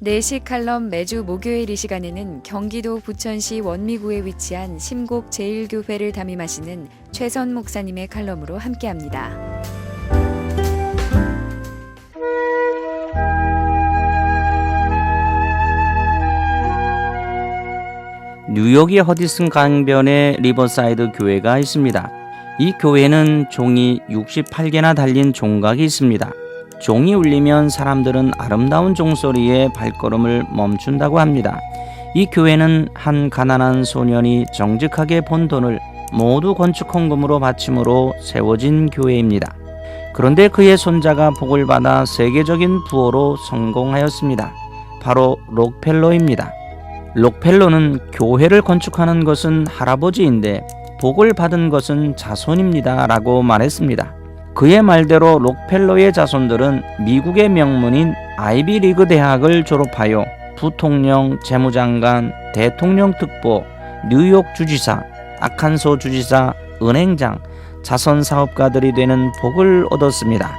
내시 칼럼 매주 목요일 이 시간에는 경기도 부천시 원미구에 위치한 심곡 제1교회를 담임하시는 최선 목사님의 칼럼으로 함께합니다. 뉴욕의 허디슨 강변에 리버사이드 교회가 있습니다. 이 교회는 종이 68개나 달린 종각이 있습니다. 종이 울리면 사람들은 아름다운 종소리에 발걸음을 멈춘다고 합니다. 이 교회는 한 가난한 소년이 정직하게 번 돈을 모두 건축 헌금으로 바침으로 세워진 교회입니다. 그런데 그의 손자가 복을 받아 세계적인 부호로 성공하였습니다. 바로 록펠러입니다. 록펠러는 교회를 건축하는 것은 할아버지인데 복을 받은 것은 자손입니다. 라고 말했습니다. 그의 말대로 록펠러의 자손들은 미국의 명문인 아이비리그 대학을 졸업하여 부통령, 재무장관, 대통령 특보, 뉴욕 주지사, 아칸소 주지사, 은행장, 자선 사업가들이 되는 복을 얻었습니다.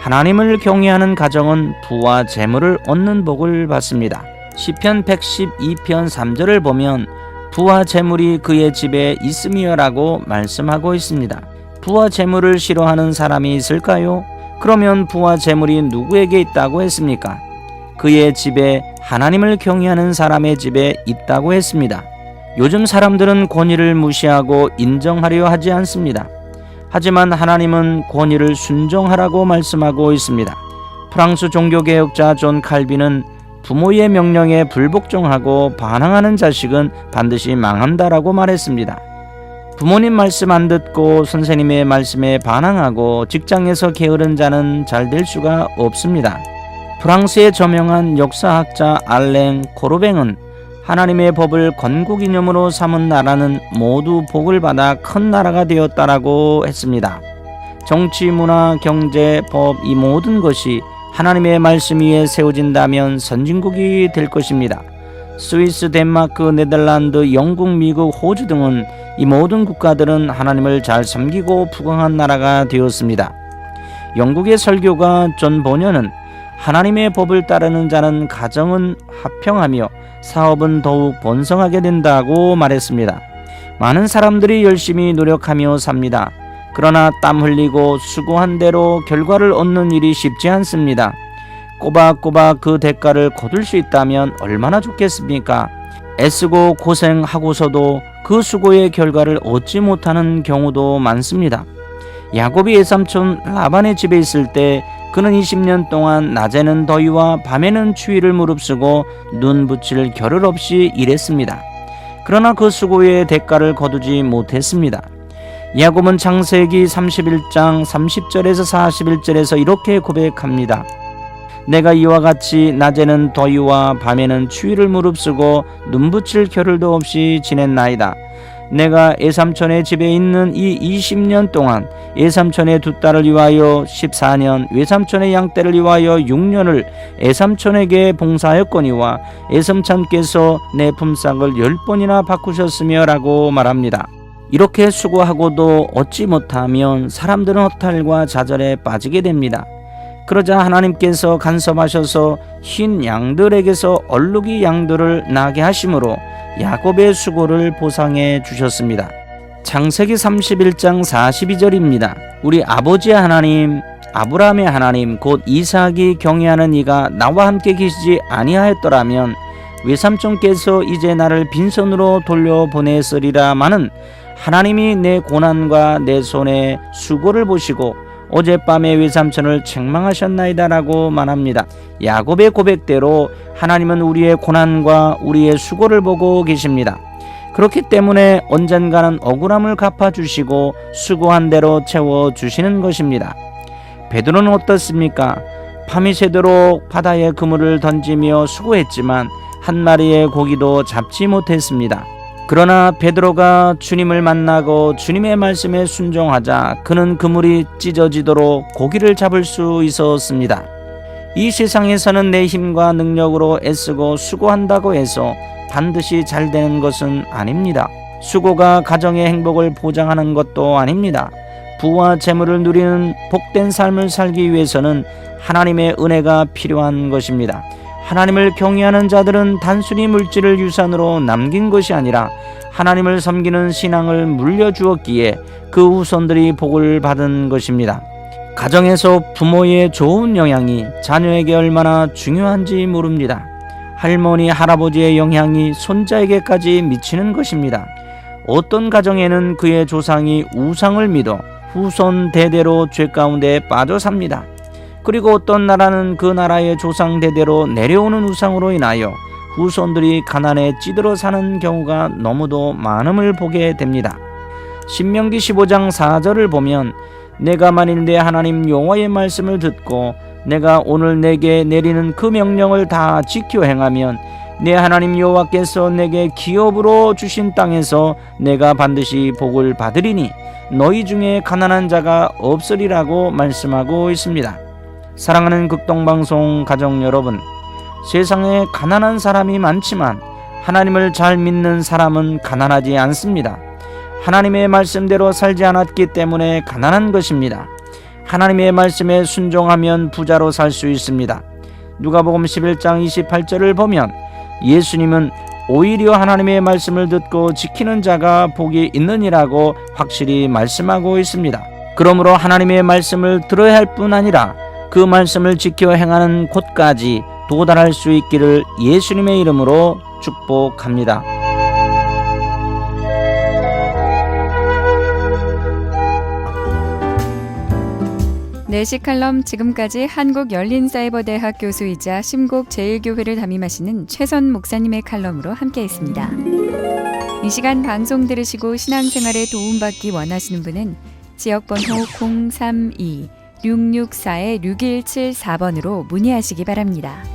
하나님을 경외하는 가정은 부와 재물을 얻는 복을 받습니다. 시편 112편 3절을 보면 부와 재물이 그의 집에 있음이여라고 말씀하고 있습니다. 부와 재물을 싫어하는 사람이 있을까요? 그러면 부와 재물이 누구에게 있다고 했습니까? 그의 집에 하나님을 경외하는 사람의 집에 있다고 했습니다. 요즘 사람들은 권위를 무시하고 인정하려 하지 않습니다. 하지만 하나님은 권위를 순종하라고 말씀하고 있습니다. 프랑스 종교개혁자 존 칼빈은 부모의 명령에 불복종하고 반항하는 자식은 반드시 망한다라고 말했습니다. 부모님 말씀 안 듣고 선생님의 말씀에 반항하고 직장에서 게으른 자는 잘 될 수가 없습니다. 프랑스의 저명한 역사학자 알랭 코르뱅은 하나님의 법을 건국 이념으로 삼은 나라는 모두 복을 받아 큰 나라가 되었다라고 했습니다. 정치, 문화, 경제, 법 이 모든 것이 하나님의 말씀 위에 세워진다면 선진국이 될 것입니다. 스위스, 덴마크, 네덜란드, 영국, 미국, 호주 등은 이 모든 국가들은 하나님을 잘 섬기고 부강한 나라가 되었습니다. 영국의 설교가 존 보녀는 하나님의 법을 따르는 자는 가정은 화평하며 사업은 더욱 번성하게 된다고 말했습니다. 많은 사람들이 열심히 노력하며 삽니다. 그러나 땀 흘리고 수고한 대로 결과를 얻는 일이 쉽지 않습니다. 꼬박꼬박 그 대가를 거둘 수 있다면 얼마나 좋겠습니까? 애쓰고 고생하고서도 그 수고의 결과를 얻지 못하는 경우도 많습니다. 야곱이 외삼촌 라반의 집에 있을 때 그는 20년 동안 낮에는 더위와 밤에는 추위를 무릅쓰고 눈 붙일 겨를 없이 일했습니다. 그러나 그 수고의 대가를 거두지 못했습니다. 야곱은 창세기 31장 30절에서 41절에서 이렇게 고백합니다. 내가 이와 같이 낮에는 더위와 밤에는 추위를 무릅쓰고 눈붙일 겨를도 없이 지냈나이다. 내가 예삼촌의 집에 있는 이 20년 동안 예삼촌의 두 딸을 위하여 14년, 외삼촌의 양떼를 위하여 6년을 예삼촌에게 봉사하였거니와 예삼촌께서 내 품삯을 열 번이나 바꾸셨으며라고 말합니다. 이렇게 수고하고도 얻지 못하면 사람들은 허탈과 좌절에 빠지게 됩니다. 그러자 하나님께서 간섭하셔서 흰 양들에게서 얼룩이 양들을 나게 하심으로 야곱의 수고를 보상해 주셨습니다. 창세기 31장 42절입니다. 우리 아버지 하나님, 아브라함의 하나님, 곧 이삭이 경외하는 이가 나와 함께 계시지 아니하였더라면 외삼촌께서 이제 나를 빈손으로 돌려보냈으리라마는 하나님이 내 고난과 내 손의 수고를 보시고 어젯밤에 외삼촌을 책망하셨나이다라고 말합니다. 야곱의 고백대로 하나님은 우리의 고난과 우리의 수고를 보고 계십니다. 그렇기 때문에 언젠가는 억울함을 갚아주시고 수고한 대로 채워주시는 것입니다. 베드로는 어떻습니까? 밤이 새도록 바다에 그물을 던지며 수고했지만 한 마리의 고기도 잡지 못했습니다. 그러나 베드로가 주님을 만나고 주님의 말씀에 순종하자 그는 그물이 찢어지도록 고기를 잡을 수 있었습니다. 이 세상에서는 내 힘과 능력으로 애쓰고 수고한다고 해서 반드시 잘 되는 것은 아닙니다. 수고가 가정의 행복을 보장하는 것도 아닙니다. 부와 재물을 누리는 복된 삶을 살기 위해서는 하나님의 은혜가 필요한 것입니다. 하나님을 경외하는 자들은 단순히 물질을 유산으로 남긴 것이 아니라 하나님을 섬기는 신앙을 물려주었기에 그 후손들이 복을 받은 것입니다. 가정에서 부모의 좋은 영향이 자녀에게 얼마나 중요한지 모릅니다. 할머니, 할아버지의 영향이 손자에게까지 미치는 것입니다. 어떤 가정에는 그의 조상이 우상을 믿어 후손 대대로 죄 가운데 빠져 삽니다. 그리고 어떤 나라는 그 나라의 조상 대대로 내려오는 우상으로 인하여 후손들이 가난에 찌들어 사는 경우가 너무도 많음을 보게 됩니다. 신명기 15장 4절을 보면 내가 만일 내 하나님 여호와의 말씀을 듣고 내가 오늘 내게 내리는 그 명령을 다 지켜 행하면 내 하나님 여호와께서 내게 기업으로 주신 땅에서 내가 반드시 복을 받으리니 너희 중에 가난한 자가 없으리라고 말씀하고 있습니다. 사랑하는 극동방송 가족 여러분, 세상에 가난한 사람이 많지만 하나님을 잘 믿는 사람은 가난하지 않습니다. 하나님의 말씀대로 살지 않았기 때문에 가난한 것입니다. 하나님의 말씀에 순종하면 부자로 살 수 있습니다. 누가복음 11장 28절을 보면 예수님은 오히려 하나님의 말씀을 듣고 지키는 자가 복이 있느니라고 확실히 말씀하고 있습니다. 그러므로 하나님의 말씀을 들어야 할 뿐 아니라 그 말씀을 지켜 행하는 곳까지 도달할 수 있기를 예수님의 이름으로 축복합니다. 내시 칼럼 지금까지 한국 열린 사이버 대학 교수이자 심곡 제일교회를 담임하시는 최선 목사님의 칼럼으로 함께했습니다. 이 시간 방송 들으시고 신앙생활에 도움받기 원하시는 분은 지역번호 032 664-6174번으로 문의하시기 바랍니다.